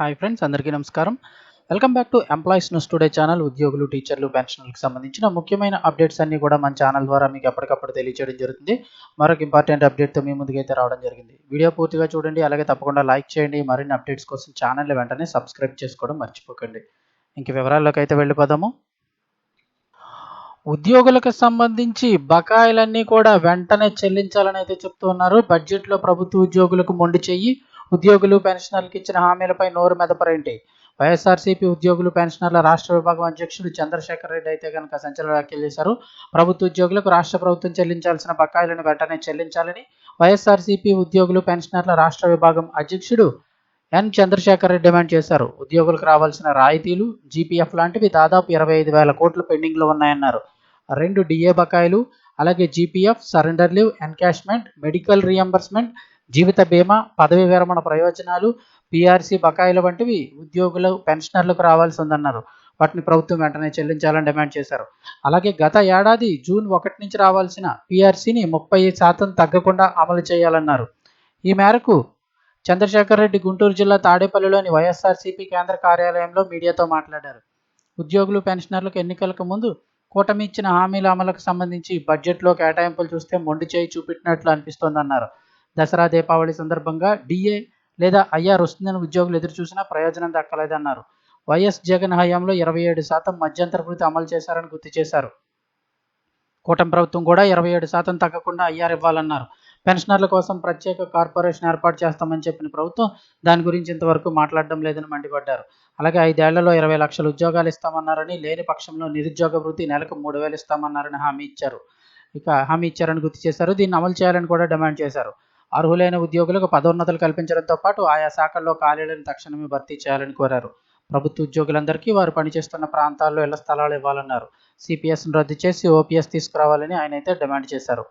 Hi friends అందరికీ నమస్కారం. Welcome back to employees news today channel ఉద్యోగులు టీచర్లు పెన్షన్లకు సంబంధించిన ముఖ్యమైన అప్డేట్స్ అన్ని కూడా మన ఛానల్ ద్వారా మీకు ఎప్పటికప్పుడు తెలియజేయడం జరుగుతుంది. మరొక ఇంపార్టెంట్ అప్డేట్తో మీ ముందుకైతే రావడం జరిగింది. వీడియో పూర్తిగా చూడండి అలాగే తప్పకుండా లైక్ చేయండి. మరిన్ని అప్డేట్స్ కోసం ఛానల్ వెంటనే సబ్స్క్రైబ్ చేసుకోవడం మర్చిపోకండి. ఇంక వివరాల్లోకి అయితే వెళ్ళిపోదాము. ఉద్యోగులకు సంబంధించి బకాయిలన్నీ కూడా వెంటనే చెల్లించాలని అయితే చెప్తూ ఉన్నారు బడ్జెట్లో ప్రభుత్వ ఉద్యోగులకు మొండి చెయ్యి. ఉద్యోగులు పెన్షనర్లకు ఇచ్చిన హామీలపై నోరు మెదపరేంటి? వైఎస్ఆర్సీపీ ఉద్యోగులు పెన్షనర్ల రాష్ట్ర విభాగం అధ్యక్షుడు చంద్రశేఖర్ రెడ్డి అయితే కనుక సంచలన వ్యాఖ్యలు చేశారు. ప్రభుత్వ ఉద్యోగులకు రాష్ట్ర ప్రభుత్వం చెల్లించాల్సిన బకాయిలను వెంటనే చెల్లించాలని వైఎస్ఆర్సీపీ ఉద్యోగులు పెన్షనర్ల రాష్ట్ర విభాగం అధ్యక్షుడు ఎన్ చంద్రశేఖర్ రెడ్డి డిమాండ్ చేశారు. ఉద్యోగులకు రావాల్సిన రాయితీలు జీపీఎఫ్ లాంటివి దాదాపు ఇరవై ఐదు వేల కోట్లు పెండింగ్లో ఉన్నాయన్నారు. రెండు డిఏ బకాయిలు అలాగే GPF surrender leave encashment medical reimbursement జీవిత బీమా పదవి విరమణ ప్రయోజనాలు పీఆర్సీ బకాయిలు వంటివి ఉద్యోగులు పెన్షనర్లకు రావాల్సి ఉందన్నారు వాటిని ప్రభుత్వం వెంటనే చెల్లించాలని డిమాండ్ చేశారు. అలాగే గత ఏడాది జూన్ ఒకటి నుంచి రావాల్సిన పీఆర్సీని ముప్పై శాతం తగ్గకుండా అమలు చేయాలన్నారు. ఈ మేరకు చంద్రశేఖర్ రెడ్డి గుంటూరు జిల్లా తాడేపల్లిలోని వైఎస్ఆర్సీపీ కేంద్ర కార్యాలయంలో మీడియాతో మాట్లాడారు. ఉద్యోగులు పెన్షనర్లకు ఎన్నికలకు ముందు కూటమి ఇచ్చిన హామీల అమలుకు సంబంధించి బడ్జెట్లో కేటాయింపులు చూస్తే మొండి చేయి చూపెట్టినట్లు అనిపిస్తోందన్నారు. దసరా దీపావళి సందర్భంగా డిఏ లేదా ఐఆర్ వస్తుందని ఉద్యోగులు ఎదురు చూసినా ప్రయోజనం దక్కలేదన్నారు. వైఎస్ జగన్ హయాంలో ఇరవై ఏడు శాతం మధ్యంతర భృతి అమలు చేశారని గుర్తు చేశారు. కూటమి ప్రభుత్వం కూడా ఇరవై ఏడు శాతం తగ్గకుండా ఐఆర్ ఇవ్వాలన్నారు. పెన్షనర్ల కోసం ప్రత్యేక కార్పొరేషన్ ఏర్పాటు చేస్తామని చెప్పిన ప్రభుత్వం దాని గురించి ఇంతవరకు మాట్లాడడం లేదని మండిపడ్డారు. అలాగే ఐదేళ్ళలో ఇరవై లక్షల ఉద్యోగాలు ఇస్తామన్నారని లేని పక్షంలో నిరుద్యోగ వృత్తి నెలకు మూడు వేలు ఇస్తామన్నారని హామీ ఇచ్చారు. ఇక హామీ ఇచ్చారని గుర్తు చేశారు. దీన్ని అమలు చేయాలని కూడా డిమాండ్ చేశారు. అర్హులైన ఉద్యోగులకు పదోన్నతులు కల్పించడంతో పాటు ఆయా శాఖల్లో ఖాళీలను తక్షణమే భర్తీ చేయాలని కోరారు. ప్రభుత్వ ఉద్యోగులందరికీ వారు పనిచేస్తున్న ప్రాంతాల్లో ఇళ్ళ స్థలాలు ఇవ్వాలన్నారు. సిపిఎస్ను రద్దు చేసి ఓపీఎస్ తీసుకురావాలని ఆయన అయితే డిమాండ్ చేశారు.